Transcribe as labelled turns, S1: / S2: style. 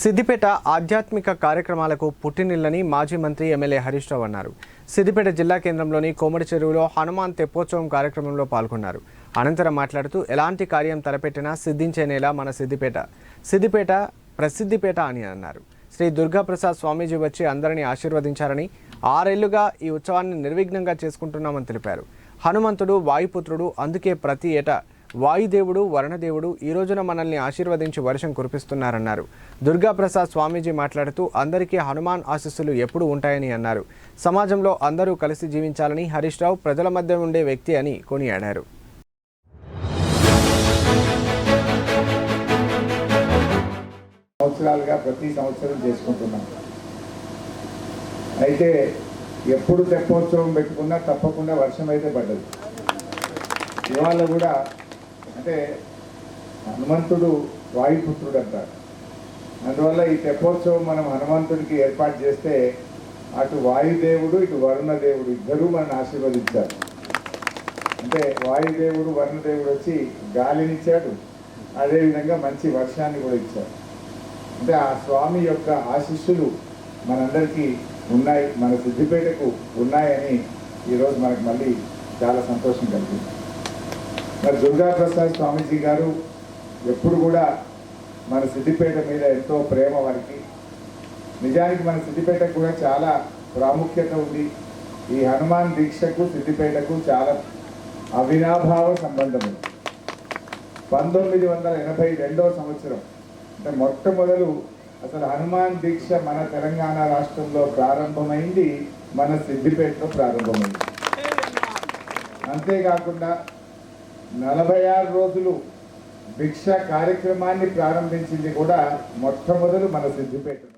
S1: సిద్దిపేట ఆధ్యాత్మిక కార్యక్రమాలకు పుట్టినిల్లని మాజీ మంత్రి ఎమ్మెల్యే హరీష్ రావు అన్నారు. సిద్దిపేట జిల్లా కేంద్రంలోని కోమడి చెరువులో హనుమాన్ తెప్పోత్సవం కార్యక్రమంలో పాల్గొన్నారు. అనంతరం మాట్లాడుతూ ఎలాంటి కార్యం తలపెట్టినా సిద్ధించే నేల మన సిద్దిపేట. సిద్దిపేట ప్రసిద్ధిపేట అని అన్నారు. శ్రీ దుర్గాప్రసాద్ స్వామీజీ వచ్చి అందరినీ ఆశీర్వదించారని ఆరేళ్ళుగా ఈ ఉత్సవాన్ని నిర్విఘ్నంగా చేసుకుంటున్నామని తెలిపారు. హనుమంతుడు వాయుపుత్రుడు అందుకే ప్రతి ఏటా వాయుదేవుడు వరుణదేవుడు ఈ రోజున మనల్ని ఆశీర్వదించి వర్షం కురిపిస్తున్నారన్నారు. దుర్గాప్రసాద్ స్వామీజీ మాట్లాడుతూ అందరికీ హనుమాన్ ఆశీస్సులు ఎప్పుడు ఉంటాయని అన్నారు. సమాజంలో అందరూ కలిసి జీవించాలని హరీష్ రావు ప్రజల మధ్య ఉండే వ్యక్తి అని కొనియాడారు.
S2: సంవత్సరాలుగా ప్రతి సంవత్సరం చేసుకుంటున్నాం. అయితే ఎప్పుడు తెప్పోత్సవం పెట్టుకున్నా తప్పకుండా వర్షం అయితే పడ్డది. ఇవాళ కూడా అంటే హనుమంతుడు వాయుపుత్రుడు అంటారు. అందువల్ల ఈ తెప్పోత్సవం మనం హనుమంతుడికి ఏర్పాటు చేస్తే అటు వాయుదేవుడు ఇటు వరుణదేవుడు ఇద్దరూ మనల్ని ఆశీర్వదించారు. అంటే వాయుదేవుడు వరుణదేవుడు వచ్చి గాలినిచ్చాడు. అదేవిధంగా మంచి వర్షాన్ని కూడా ఇచ్చాడు అంటే ఆ స్వామి యొక్క ఆశీస్సులు మనందరికీ ఉన్నాయి మన సిద్ధిపేటకు ఉన్నాయని ఈరోజు మనకు మళ్ళీ చాలా సంతోషం కలిగింది. మరి దుర్గాప్రసాద్ స్వామీజీ గారు ఎప్పుడు కూడా మన సిద్దిపేట మీద ఎంతో ప్రేమ వారికి. నిజానికి మన సిద్దిపేటకు కూడా చాలా ప్రాముఖ్యత ఉంది. ఈ హనుమాన్ దీక్షకు సిద్దిపేటకు చాలా అవినాభావ సంబంధం ఉంది. పంతొమ్మిది వందల ఎనభై రెండవ సంవత్సరం అంటే మొట్టమొదలు అసలు హనుమాన్ దీక్ష మన తెలంగాణ రాష్ట్రంలో ప్రారంభమైంది మన సిద్దిపేటలో ప్రారంభమైంది. అంతేకాకుండా నలభై ఆరు రోజులు భిక్ష కార్యక్రమాన్ని ప్రారంభించింది కూడా మొట్టమొదలు మన సిద్దిపేట